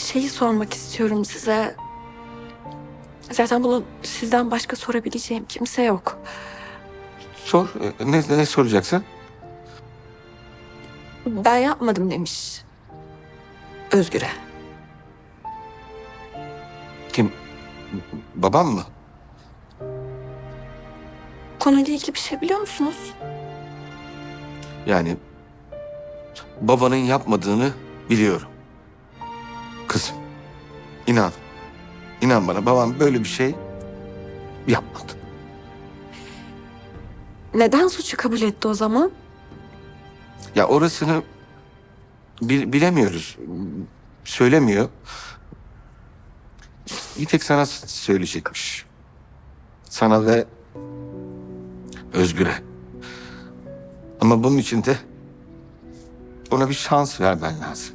şeyi sormak istiyorum size. Zaten bunu sizden başka sorabileceğim kimse yok. Sor. E, Ne, ne soracaksın? Ben yapmadım demiş. Özgür'e. Kim? Babam mı? Konuyla ilgili bir şey biliyor musunuz? Yani babanın yapmadığını biliyorum. Kızım, inan. İnan bana babam böyle bir şey yapmadı. Neden suçu kabul etti o zaman? Ya orasını bil- bilemiyoruz. Söylemiyor. Bir tek sana söyleyecekmiş. Sana ve Özgür'e. Ama bunun için de ona bir şans vermen lazım.